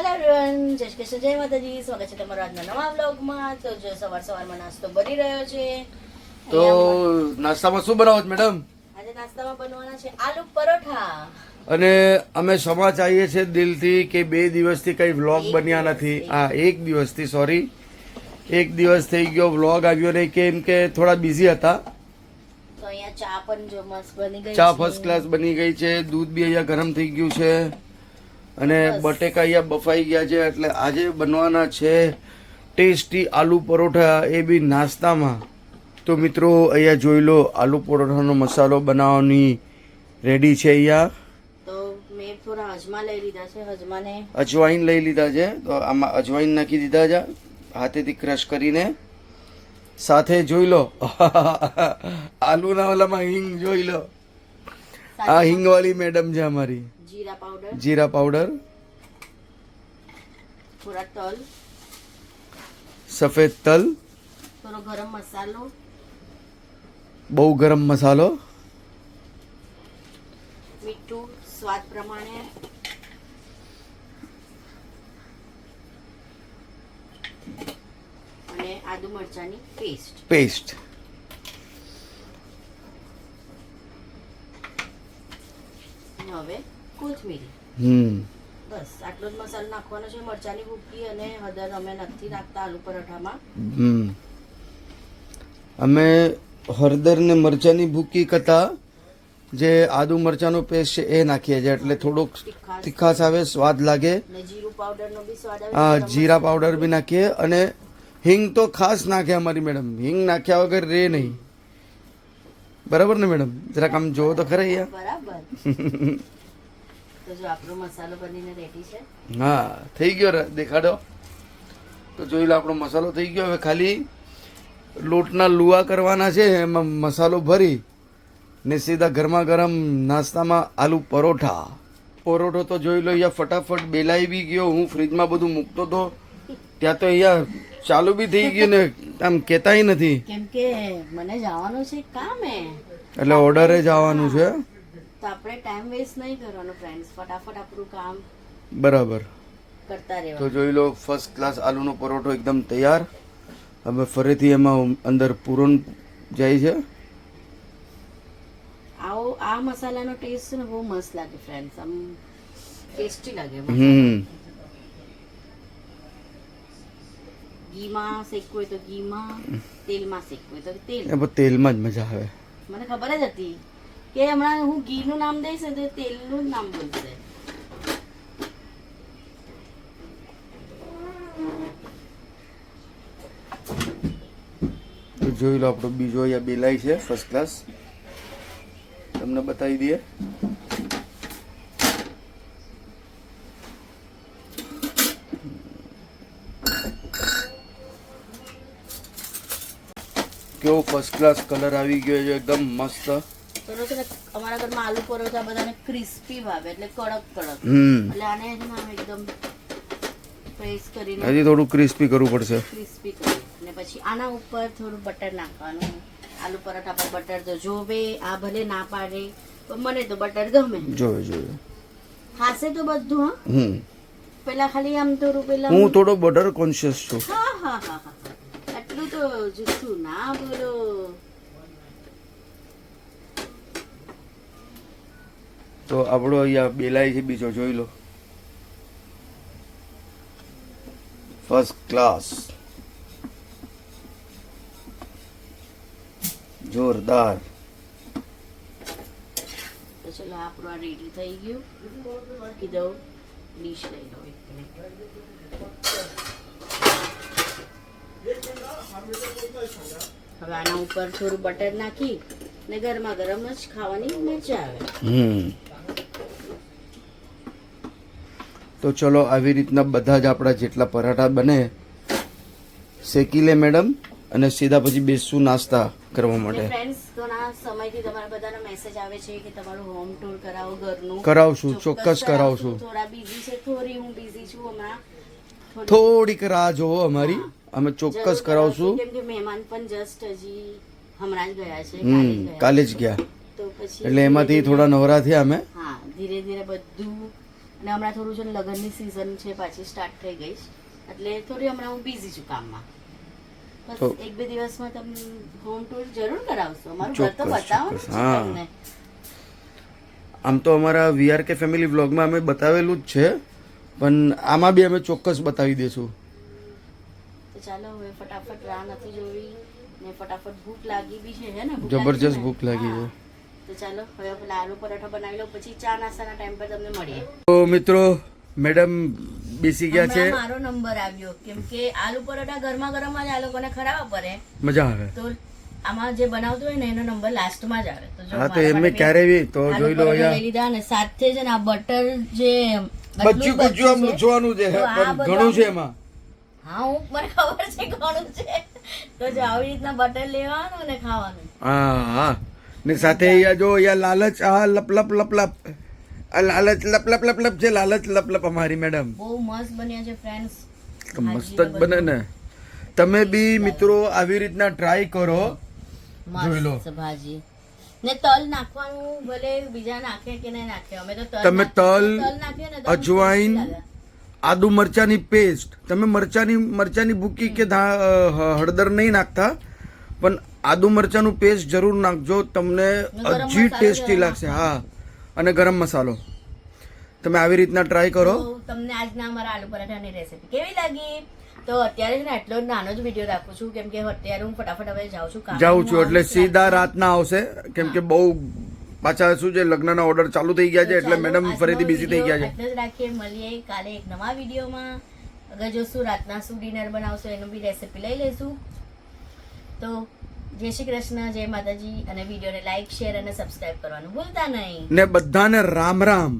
Hello everyone જય કૃષ્ણ જય માતાજી સ્વાગત છે તમારા આજના નવા બ્લોગમાં તો જો સવાર સવારમાં નાસ્તો બની રહ્યો છે. તો નાસ્તામાં શું બનાવો છો મેડમ? આજે નાસ્તામાં બનવાના છે આલુ પરોઠા. અને અમે ક્ષમા ચાહીએ છીએ દિલથી કે બે દિવસથી કઈ વ્લોગ બન્યા નથી. હા એક દિવસથી સોરી એક દિવસ થઈ ગયો વ્લોગ આવ્યો નહીં કેમ કે થોડા બિઝી હતા. તો અહીંયા ચા પણ જો મસ્ત બની ગઈ ચા ફર્સ્ટ ક્લાસ બની ગઈ છે દૂધ બી અહીંયા ગરમ થઈ ગયું છે. અને બટેકા અહીંયા બફાઈ ગયા છે એટલે આજે બનવાના છે ટેસ્ટી આલુ પરોઠા એ બી નાસ્તામાં. તો મિત્રો અહીંયા જોઈ લો આલુ પરોઠાનો મસાલો બનાવવાની રેડી છે અહીંયા. થોડા હજમા લઈ લીધા છે હજમાને અજવાઈન લઈ લીધા છે તો આમાં અજવાઈન નાખી દીધા છે હાથેથી ક્રશ કરીને. સાથે જોઈ લો. આલુના ઓલામાં હિંગ જોઈ લો. આ હિંગવાળી મેડમ છે અમારી. જીરા પાવડર. જીરા પાવડર. થોડા તલ. સફેદ તલ. થોડો ગરમ મસાલો. બહુ ગરમ મસાલો. મીઠું સ્વાદ પ્રમાણે. અને આદુ મરચાની પેસ્ટ પેસ્ટ અને હવે કોથમીરી. હમ. બસ આટલો જ મસાલો નાખવાનો છે મરચાની ભૂકી અને હળદર અમે નથી નાખતા આલુ પરાઠામાં. હમ. અમે હળદર ને મરચાની ભૂકી કરતા જે આદુ મરચાનો પેસ્ટ છે એ નાખીએ છીએ. એટલે થોડોક તીખાસ આવે સ્વાદ લાગે. હા જીરા પાવડર બી નાખીએ. અને હિંગ તો ખાસ નાખે અમારી મેડમ હિંગ નાખ્યા વગર રે નહીં. બરાબર ને મેડમ? જરાક આમ જોવો તો ખરા અહીંયા. બરાબર. તો જો આપણો મસાલો બનીને રેડી છે. હા થઈ ગયો રે, દેખાડો. તો જોઈ લો આપણો મસાલો થઈ ગયો. હવે ખાલી લોટના લુવા કરવાના છે એમાં મસાલો ભરી ને સીધા ગરમા ગરમ નાસ્તામાં આલુ પરોઠા. પરોઠો તો જોઈ લો અહીંયા ફટાફટ બેલાઈ બી ગયો. હું ફ્રીજમાં બધું મૂકતો તો ત્યાં તો અહીંયા ચાલુ બી થઈ ગયું ને આમ કહેતાય નથી. કેમ કે મને જવાનું છે કામે એટલે ઓર્ડરે જ આવવાનું છે? તો આપણે ટાઈમ વેસ્ટ નહીં કરવાનો ફ્રેન્ડ્સ ફટાફટ આપણું કામ બરાબર. કરતા તો જોઈ લો ફર્સ્ટ ક્લાસ આલુનો પરોઠો એકદમ તૈયાર. હવે ફરીથી એમાં અંદર પૂરણ જાય છે. આવો આ મસાલાનો ટેસ્ટ ને બહુ મસ્ત લાગે ફ્રેન્ડ્સ આમ ટેસ્ટી લાગે હમ. ઘીમાં શેકવું હોય તો ઘીમાં તેલમાં શેકવું હોય તો તેલ. એ તેલમાં જ મજા આવે. મને ખબર જ હતી કે હમણાં હું ઘીનું નામ દઈશ તો તેલનું જ નામ બોલશે. તો જોઈ લો આપણો બીજો અહીંયા બેલાય છે ફર્સ્ટ ક્લાસ તમને બતાવી દઈએ. કેવો ફર્સ્ટ ક્લાસ કલર આવી ગયો છે એકદમ મસ્ત. તો છે અમારા ઘરમાં આલુ પરોઠા બધાને ક્રિસ્પી ભાવે એટલે કડક કડક. એટલે આને છે ને આમ એકદમ પ્રેસ કરીને હજી થોડું ક્રિસ્પી કરવું પડશે. ક્રિસ્પી કરી. અને પછી આના ઉપર થોડું બટર નાખવાનું. આલુ પરોઠા પર બટર તો જોવે આ ભલે ના પાડે પણ મને તો બટર ગમે. જોવે જોવે. હાસે તો બધું હા? હમ. પેલા ખાલી આમ થોડું પેલા હું થોડો બટર કોન્શિયસ છું. હા હા હા હા. આટલું તો જુઠ્ઠું ના બોલો તો આપણો અહીંયા બેલાઈ છે બીજો જોઈ લો. ફર્સ્ટ ક્લાસ જોરદાર. તો ચલો આપણું આ રેડી થઈ ગયું. કીધું ડીશ લઈ લો. હવે આના ઉપર થોડું બટર નાખી ને ગરમા ગરમ જ ખાવાની મજા આવે. હમ. તો ચલો આવી રીતના બધા જ આપણા જેટલા પરાઠા બને શેકી લે મેડમ અને સીધા પછી બેસશું નાસ્તા કરવા માટે. ફ્રેન્ડ્સ ઘણા સમયથી તમારા બધાનો મેસેજ આવે છે કે તમારું હોમ ટૂર કરાવો ઘરનું. કરાવશું ચોક્કસ કરાવશું. થોડા બિઝી છે થોડી હું બિઝી છું હમણાં. થોડીક રાહ જોવો અમારી. અમે ચોક્કસ કરાવશું કેમ કે મહેમાન પણ જસ્ટ હજી હમણાં જ ગયા છે હમ કાલે જ ગયા તો પછી એટલે એમાંથી થોડા નવરા થયા અમે. હા ધીરે ધીરે બધું. અને હમણાં થોડું છે લગ્નની સિઝન છે પાછી સ્ટાર્ટ થઈ ગઈ એટલે થોડી હમણાં હું બિઝી છું કામમાં. બસ એક બે દિવસમાં તમે હોમ ટૂર જરૂર કરાવશો. અમારું ઘર તો ચોક્કસ, બતાવો ને હા. આમ તો અમારા વીઆર કે ફેમિલી વ્લોગમાં અમે બતાવેલું જ છે પણ આમાં બી અમે ચોક્કસ બતાવી દઈશું તો ચાલો હવે ફટાફટ રાહ નથી જોવી ને ફટાફટ ભૂખ લાગી બી છે હે ને? જબરજસ્ત? ભૂખ લાગી છે. તો ચાલો હવે લાલુ આલુ પરાઠા બનાવી લો પછી ચા નાસ્તાના ટાઈમ પર તમને મળીએ. તો મિત્રો મેડમ બેસી ગયા છે. મારો નંબર આવ્યો કેમ કે આલુ પરોઠા ગરમા ગરમ જ આ લોકોને ખરાબ પડે. મજા આવે. તો આમાં જે બનાવતો હોય ને એનો નંબર લાસ્ટમાં જ આવે. તો જો હા તો એમને ક્યારે બી તો જોઈ લો અહીંયા. લીધા ને સાથે છે ને આ બટર જે બચ્ચું બચ્ચું આમ. લૂછવાનું છે ઘણું છે એમાં. હા હું મને ખબર છે કોણ છે. તો જો આવી રીતના બટર લેવાનું ને ખાવાનું. હા હા. ને સાથે અહીંયા જો અહીંયા લાલચ આ લપ લપ લપ લપ. આ લાલચ લપ લપ લપ લપ છે લાલચ લપ લપ અમારી મેડમ. બહુ મસ્ત બન્યા છે ફ્રેન્ડ્સ મસ્ત જ બને ને. તમે બી મિત્રો આવી રીતના ટ્રાય કરો. જોઈ લો. ભાજી. ને તલ નાખવાનું ભલે બીજા નાખે કે નહીં નાખે અમે તો તલ તમે તલ, અજવાઈન. આદુ મરચાની પેસ્ટ તમે મરચાની મરચાની ભૂકી કે હળદર નહીં નાખતા પણ આદુ મરચાનું પેસ્ટ જરૂર નાખજો. તમને હજી ટેસ્ટી લાગશે હા. અને ગરમ મસાલો. તમે આવી રીતના ટ્રાય કરો. તમને આજના અમારા આલુ પરાઠાની રેસીપી કેવી લાગી? તો અત્યારે છે ને એટલો નાનો જ વીડિયો રાખું છું. કેમ કે અત્યારે હું ફટાફટ હવે જાઉં છું જાઉં છું એટલે સીધા રાતના આવશે. કેમ કે બહુ પાછા શું છે લગ્નના ઓર્ડર ચાલુ થઈ ગયા છે એટલે મેડમ ફરીથી બિઝી થઈ ગયા છે. એટલે જ રાખીએ મળીએ કાલે એક નવા વિડીયોમાં અગર જો શું રાતના શું ડિનર બનાવશો એનું બી રેસીપી લઈ લઈશું. તો જય શ્રી કૃષ્ણ જય માતાજી અને વિડીયોને લાઈક શેર અને સબસ્ક્રાઇબ કરવાનું ભૂલતા નહીં. ને બધાને રામ રામ.